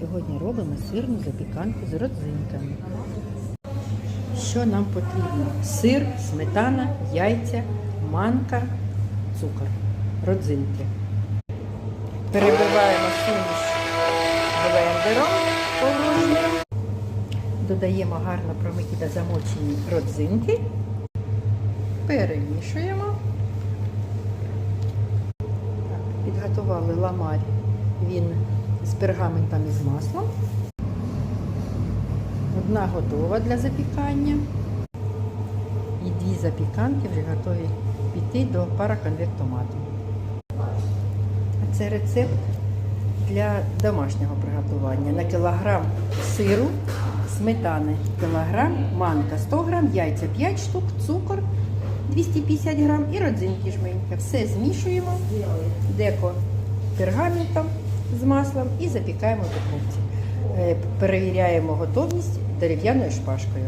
Сьогодні робимо сирну запіканку з родзинками. Що нам потрібно? Сир, сметана, яйця, манка, цукор, родзинки. Перебиваємо суміш блендером погруженим. Додаємо гарно промиті та замочені родзинки. Перемішуємо. Підготували ламарь. Він з пергаментом і з маслом. Одна готова для запікання. І дві запіканки вже готові піти до параконвертомату. А це рецепт для домашнього приготування. На кілограм сиру, сметани кілограм, манка 100 грам, яйця 5 штук, цукор 250 грам і родзинки жменька. Все змішуємо, деко пергаментом з маслом і запікаємо в духовці. Е, Перевіряємо готовність дерев'яною шпажкою.